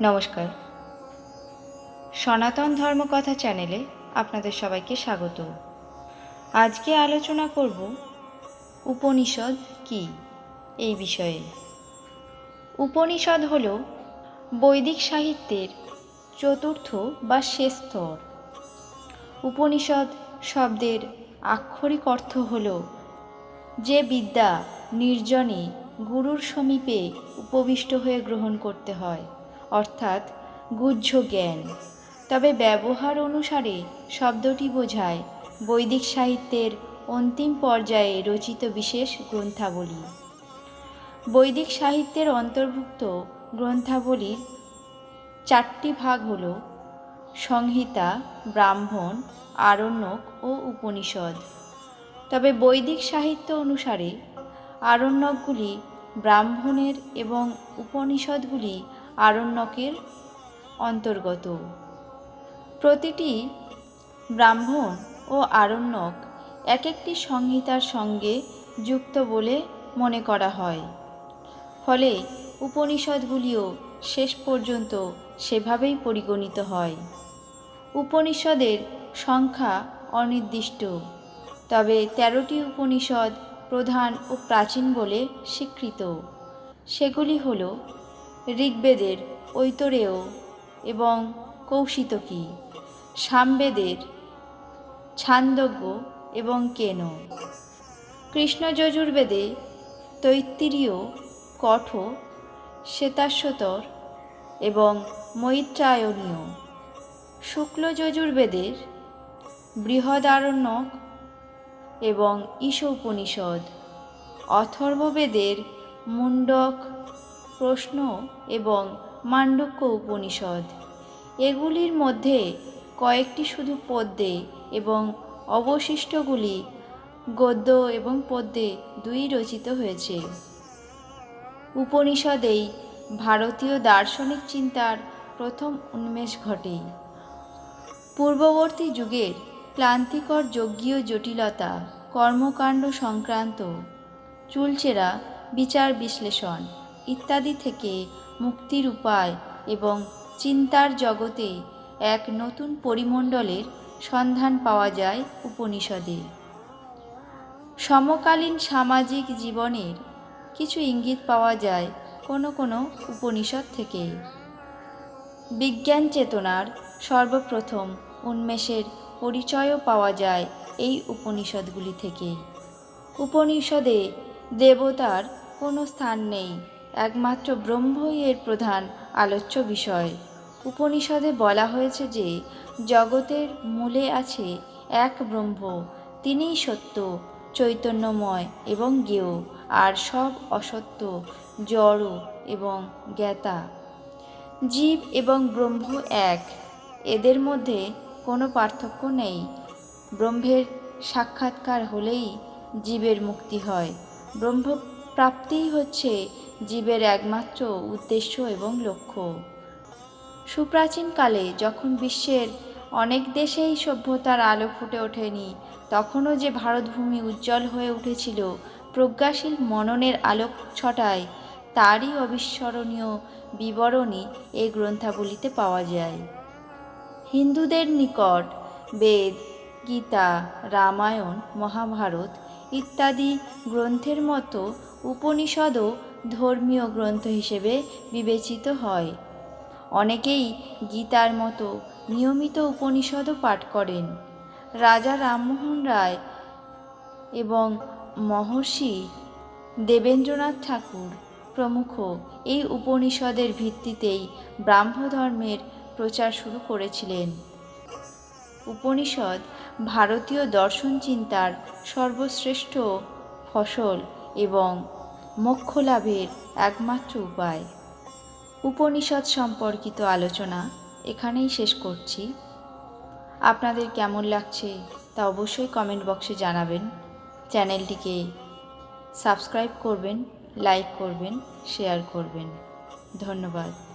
নমস্কার। সনাতন ধর্মকথা চ্যানেলে আপনাদের সবাইকে স্বাগত। আজকে আলোচনা করব উপনিষদ কি এই বিষয়ে। উপনিষদ হল বৈদিক সাহিত্যের চতুর্থ বা শেষ স্তর। উপনিষদ শব্দের আক্ষরিক অর্থ হল যে বিদ্যা নির্জনে গুরুর সমীপে উপবিষ্ট হয়ে গ্রহণ করতে হয়। অর্থাৎ গুহ্য জ্ঞান। তবে ব্যবহার অনুসারে শব্দটি বোঝায় বৈদিক সাহিত্যের অন্তিম পর্যায়ে রচিত বিশেষ গ্রন্থাবলী। বৈদিক সাহিত্যের অন্তর্ভুক্ত গ্রন্থাবলীর চারটি ভাগ হল সংহিতা, ব্রাহ্মণ, আরণ্যক ও উপনিষদ। তবে বৈদিক সাহিত্য অনুসারে আরণ্যকগুলি ব্রাহ্মণের এবং উপনিষদগুলি আরণ্যকের অন্তর্গত। প্রতিটি ব্রাহ্মণ ও আরণ্যক এক একটি সংহিতার সঙ্গে যুক্ত বলে মনে করা হয়। ফলে উপনিষদগুলিও শেষ পর্যন্ত সেভাবেই পরিগণিত হয়। উপনিষদের সংখ্যা অনির্দিষ্ট, তবে তেরোটি উপনিষদ প্রধান ও প্রাচীন বলে স্বীকৃত। সেগুলি হল ঋগ্বেদের ঐতরেয় এবং কৌশিতকী, সামবেদের ছান্দজ্ঞ এবং কেন। কৃষ্ণ যজুর্বেদে তৈত্তিরীয়, কঠ, শ্বেতাশ্বতর এবং মৈত্রায়নীয়। শুক্ল যজুর্বেদের বৃহদারণ্যক এবং ঈশ উপনিষদ অথর্ববেদের মুন্ডক প্রশ্ন এবং মাণ্ডক্য উপনিষদ। এগুলির মধ্যে কয়েকটি শুধু পদ্যে এবং অবশিষ্টগুলি গদ্য এবং পদ্যে দুই রচিত হয়েছে। উপনিষদেই ভারতীয় দার্শনিক চিন্তার প্রথম উন্মেষ ঘটে। পূর্ববর্তী যুগের ক্লান্তিকর যজ্ঞীয় জটিলতা, কর্মকাণ্ড সংক্রান্ত চুলচেরা বিচার বিশ্লেষণ ইত্যাদি থেকে মুক্তির উপায় এবং চিন্তার জগতে এক নতুন পরিমণ্ডলের সন্ধান পাওয়া যায় উপনিষদে। সমকালীন সামাজিক জীবনের কিছু ইঙ্গিত পাওয়া যায় কোনো কোনো উপনিষদ থেকে। বিজ্ঞান চেতনার সর্বপ্রথম উন্মেষের পরিচয়ও পাওয়া যায় এই উপনিষদগুলি থেকে। উপনিষদে দেবতার কোনো স্থান নেই। একমাত্র ব্রহ্মই এর প্রধান আলোচ্য বিষয়। উপনিষদে বলা হয়েছে যে, জগতের মূলে আছে এক ব্রহ্ম, তিনিই সত্য, চৈতন্যময় এবং জ্ঞেয়, আর সব অসত্য, জড় এবং জ্ঞাতা। জীব এবং ব্রহ্ম এক, এদের মধ্যে কোনো পার্থক্য নেই। ব্রহ্মের সাক্ষাৎকার হলেই জীবের মুক্তি হয়। ব্রহ্ম প্রাপ্তিই হচ্ছে জীবের একমাত্র উদ্দেশ্য এবং লক্ষ্য। সুপ্রাচীনকালে যখন বিশ্বের অনেক দেশেই সভ্যতার আলো ফুটে ওঠেনি, তখনও যে ভারতভূমি উজ্জ্বল হয়ে উঠেছিল, প্রজ্ঞাশীল মননের আলোক ছটায় তারই অবিস্মরণীয় বিবরণী এই গ্রন্থাবলিতে পাওয়া যায়। হিন্দুদের নিকট বেদ, গীতা, রামায়ণ, মহাভারত ইত্যাদি গ্রন্থের মতো উপনিষদও ধর্মীয় গ্রন্থ হিসেবে বিবেচিত হয়। অনেকেই গীতার মতো নিয়মিত উপনিষদও পাঠ করেন। রাজা রামমোহন রায় এবং মহর্ষি দেবেন্দ্রনাথ ঠাকুর প্রমুখ এই উপনিষদের ভিত্তিতেই ব্রাহ্মধর্মের প্রচার শুরু করেছিলেন। উপনিষদ ভারতীয় দর্শন চিন্তার সর্বশ্রেষ্ঠ ফসল এবং মোক্ষ লাভের একমাত্র উপায়। উপনিষদ সম্পর্কিত আলোচনা এখানেই শেষ করছি। আপনাদের কেমন লাগছে তা অবশ্যই কমেন্ট বক্সে জানাবেন। চ্যানেলটিকে সাবস্ক্রাইব করবেন লাইক করবেন শেয়ার করবেন। ধন্যবাদ।